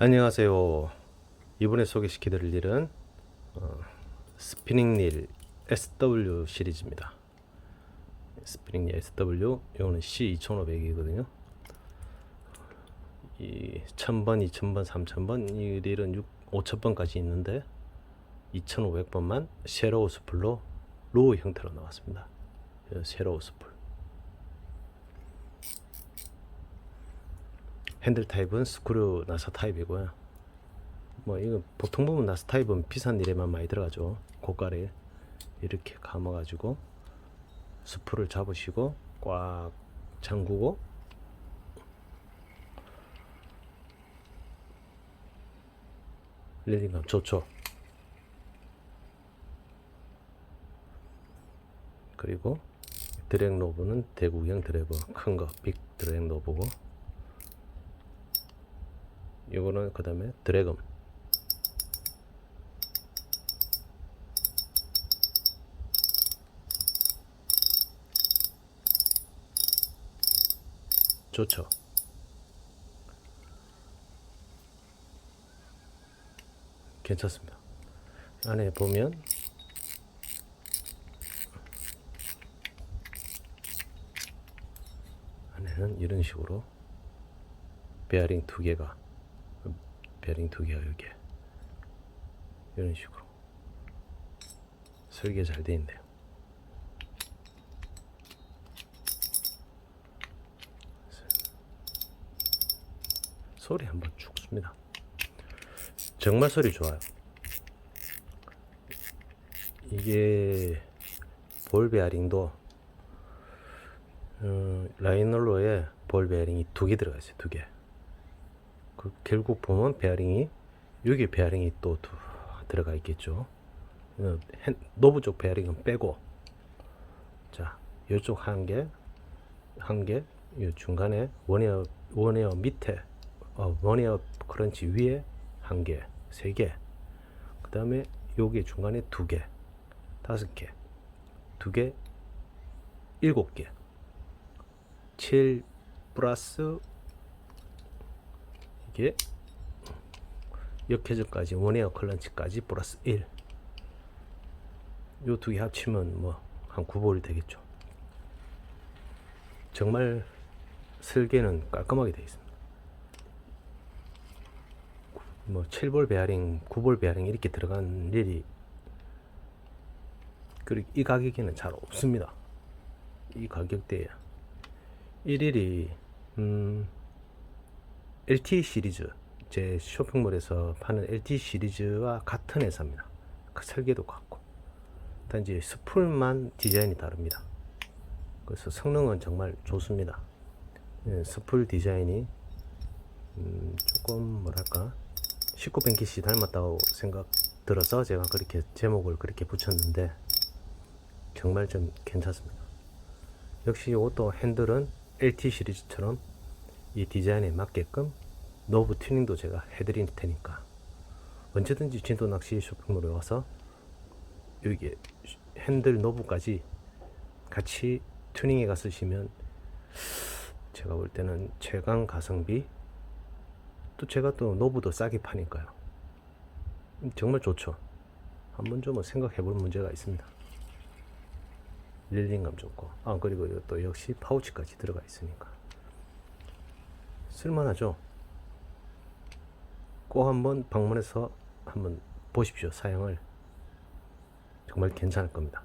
안녕하세요. 이번에 소개시켜드릴 일은 어, 스피닝 릴 SW 시리즈입니다. 스피닝 릴 SW 이거는 C2500이거든요. 이 1000번, 2000번, 3000번 이 릴은 6, 5000번까지 있는데 2500번만 쉐로우 스풀로 로우 형태로 나왔습니다. 쉐로우 스풀. 핸들 타입은 스크류 나사 타입이고요. 뭐 이거 보통 보면 나사 타입은 비싼 일에만 많이 들어가죠. 고가를 이렇게 감아가지고 스프를 잡으시고 꽉 잠그고 릴링감 좋죠. 그리고 드랙 노브는 대구형 드래버 큰 거 빅 드랙 노브고 이거는 그 다음에 드래금 좋죠. 괜찮습니다. 안에 보면 안에는 이런 식으로 베어링 두 개가 베어링 두 개가 여기에 이런 식으로 설계 잘 돼 있네요. 소리 한번 죽습니다. 정말 소리 좋아요. 이게 볼 베어링도 어, 라이널로에 볼 베어링이 두 개 들어가 있어요. 두 개. 그 결국 보면 베어링이 여기 베어링이 또 두, 들어가 있겠죠. 어, 핸- 노브 쪽 베어링은 빼고 자 이쪽 한 개, 한 개, 이 중간에 원에어 원에어 밑에 어, 원에어 크런치 위에 한 개, 세 개. 그 다음에 여기 중간에 두 개, 다섯 개, 두 개, 일곱 개. 7 플러스 이게 역회전까지 원에어 클런치까지 플러스 1 요 두 개 합치면 뭐 한 9볼이 되겠죠. 정말 설계는 깔끔하게 되어 있습니다. 뭐 7볼 베어링 9볼 베어링 이렇게 들어간 일이 그리고 이 가격에는 잘 없습니다. 이 가격대에. 1일이 음, LT 시리즈 제 쇼핑몰에서 파는 LT 시리즈와 같은 회사입니다. 그 설계도 같고 단지 스풀만 디자인이 다릅니다. 그래서 성능은 정말 좋습니다. 예, 스풀 디자인이 음, 조금 뭐랄까 19벤키시 닮았다고 생각 들어서 제가 그렇게 제목을 그렇게 붙였는데 정말 좀 괜찮습니다. 역시 이것도 핸들은 LT 시리즈처럼 이 디자인에 맞게끔 노브 튜닝도 제가 해드릴 테니까 언제든지 진도 낚시 쇼핑몰에 와서 여기 핸들 노브까지 같이 튜닝해 가 쓰시면 제가 볼 때는 최강 가성비 또 제가 또 노브도 싸게 파니까요. 정말 좋죠. 한번 좀 생각해 볼 문제가 있습니다. 릴링감 좋고 아 그리고 또 역시 파우치까지 들어가 있으니까 쓸만하죠? 꼭 한번 방문해서 한번 보십시오 사양을. 정말 괜찮을 겁니다